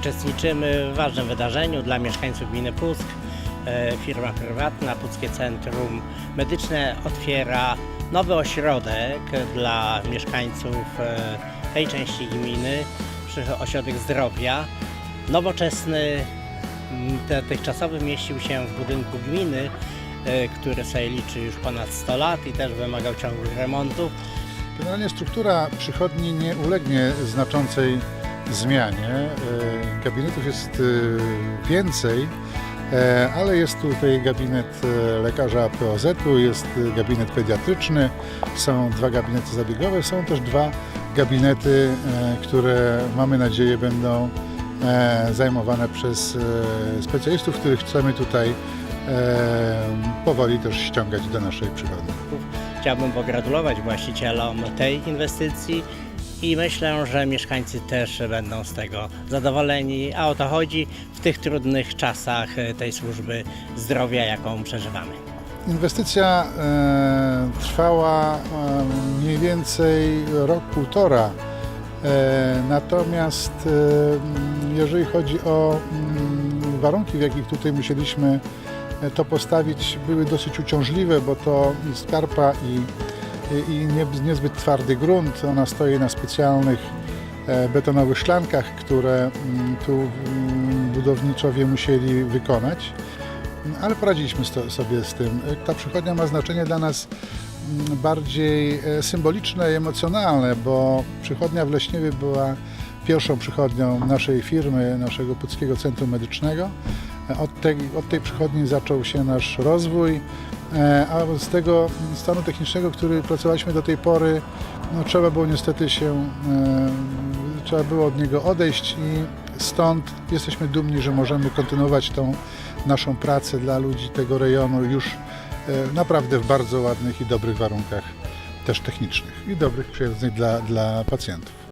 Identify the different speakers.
Speaker 1: Uczestniczymy w ważnym wydarzeniu dla mieszkańców gminy Puck. E, Firma prywatna Puckie Centrum Medyczne otwiera nowy ośrodek dla mieszkańców e, tej części gminy, ośrodek zdrowia. Nowoczesny, dotychczasowy mieścił się w budynku gminy, e, który sobie liczy już ponad 100 lat i też wymagał ciągłych remontów.
Speaker 2: Generalnie struktura przychodni nie ulegnie znaczącej zmianie. E, Gabinetów jest e, więcej, e, ale jest tutaj gabinet lekarza POZ-u, jest gabinet pediatryczny, są dwa gabinety zabiegowe, są też dwa gabinety, które mamy nadzieję będą zajmowane przez specjalistów, których chcemy tutaj powoli też ściągać do naszej przychodni.
Speaker 1: Chciałbym pogratulować właścicielom tej inwestycji i myślę, że mieszkańcy też będą z tego zadowoleni, a o to chodzi w tych trudnych czasach e, tej służby zdrowia, jaką przeżywamy.
Speaker 2: Inwestycja e, trwała e, mniej więcej rok, półtora. E, natomiast e, jeżeli chodzi o mm, warunki, w jakich tutaj musieliśmy e, to postawić, były dosyć uciążliwe, bo to skarpa i, i, i nie, niezbyt twardy grunt. Ona stoi na specjalnych e, betonowych szklankach, które mm, tu mm, budowniczowie musieli wykonać ale poradziliśmy sobie z tym. Ta przychodnia ma znaczenie dla nas mm, bardziej e, symboliczne i emocjonalne, bo przychodnia w Leśniewie była pierwszą przychodnią naszej firmy, naszego Puckiego Centrum Medycznego. Od tej, od tej przychodni zaczął się nasz rozwój, e, a z tego stanu technicznego, który pracowaliśmy do tej pory, no, trzeba było niestety się, e, trzeba było od niego odejść i stąd jesteśmy dumni, że możemy kontynuować tą naszą pracę dla ludzi tego rejonu już e, naprawdę w bardzo ładnych i dobrych warunkach też technicznych i dobrych, przyjaznych dla, dla pacjentów.